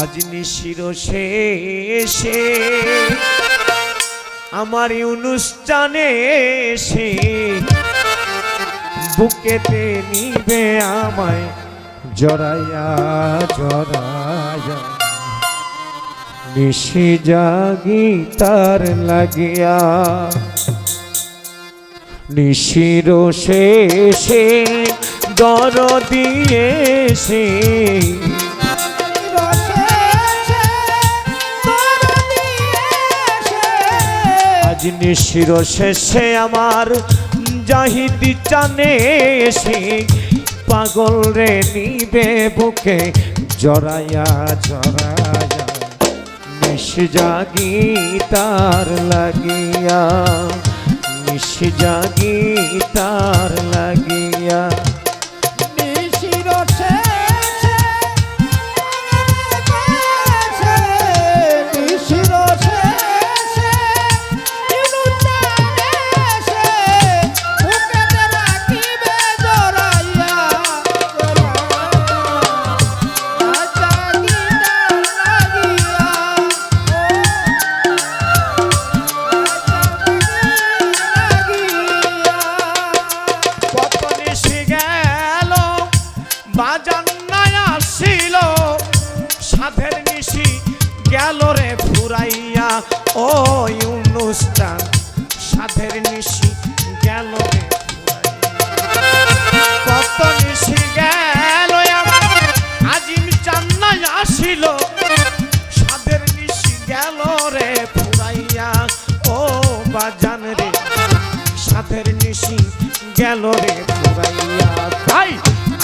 আজ নিশির শেষে আমার অনুষ্ঠানে এসে বুকেতে নিবে আমায়, জড়াইয়া জড়াইয়া। নিশি জাগি তার লাগিয়া। নিশির শেষে দর দিয়েছে। আজ নিশির শেষে আমার জাহিদি চানে এসে পাগল রে নিবে বুকে, জড়াইয়া জড়াইয়া নিশ জাগি তার লাগিয়া, নিশ জাগি তার লাগিয়া। ওই অনুষ্ঠান সাধের নিশি গেল কত নিশি গেল আজিম চান্নাই আসিল। সাধের নিশি গেল রে ফুরাইয়া ও বাজান রে সাথের নিশি গেল রে পুরাইয়া। ভাই,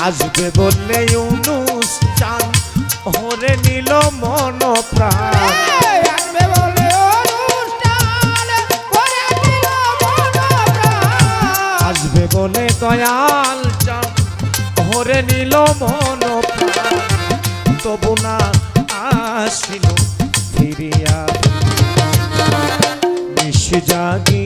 আসবে বললে অনুষ্ঠান। হরে নিল মন প্রাণ। দয়াল চান ভরে নিল মন তবু না আসিল ফিরিয়া। জাগি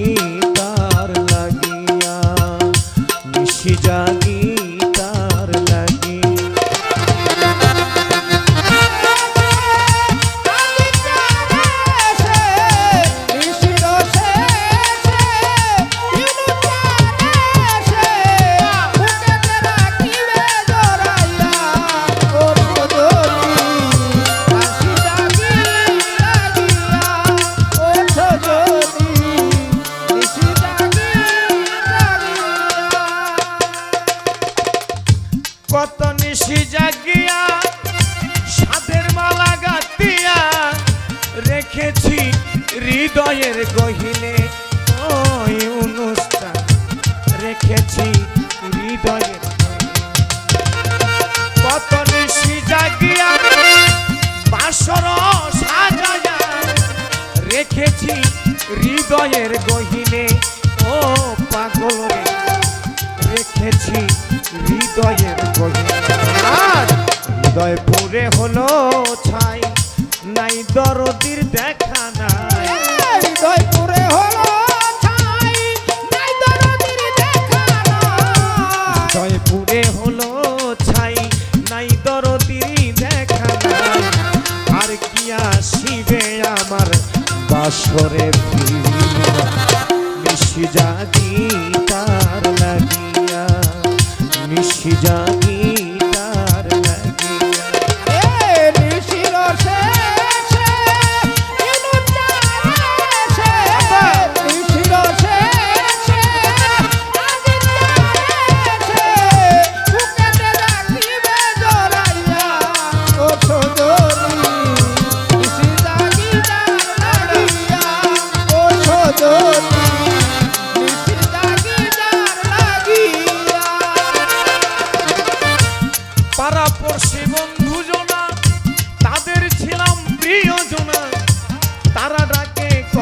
হৃদয়ের। কত নিশি জাগিয়া বাসর সাজায়া রেখেছি হৃদয়ের গহিনে। বাসরে মিশি জাগি তার লাগিয়া মিশি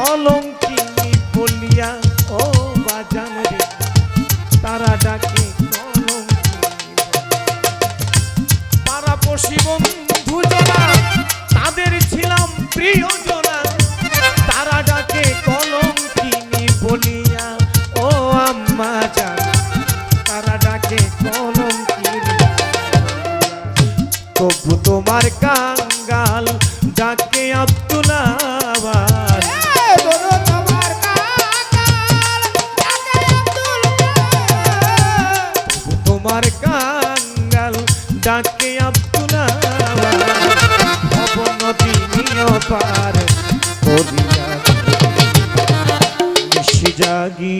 কলঙ্কিনী বলিয়া, ও বাজান রে, তারা ডাকে কলঙ্কিনী। পাড়া পড়শি বন্ধু তাদের ছিলাম প্রিয়জনা। তারা ডাকে কলঙ্কিনী বলিয়া, ও আম্মা জান, তারা ডাকে কলঙ্কিনী তবু তোমার কাঙ্গাল আমার কাঙ্গাল ডাকে আব্দুলা অবনতি নিয় পার করিয়া নিশি জাগি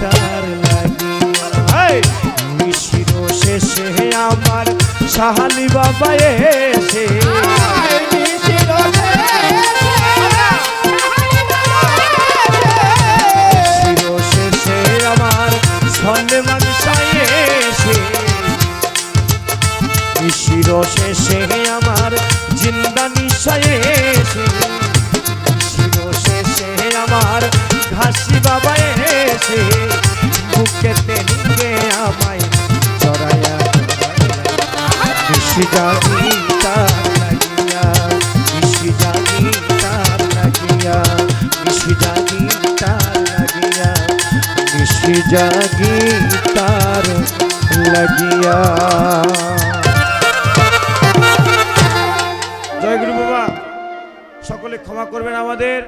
তার লাগিয়া নিশির শেষে আমার সাহালি বাবা এসে। শেষে আমার জিন্দা নিশায় শেষে আমার ঘাসি বাবা এসে। বুকেতে নিয়ে আমায় চড়াইয়া নিশি জাগি তার লাগিয়া নিশি জাগি তার লাগিয়া নিশি জাগি তার লাগিয়া তার লাগিয়া। সকলে ক্ষমা করবেন আমাদের।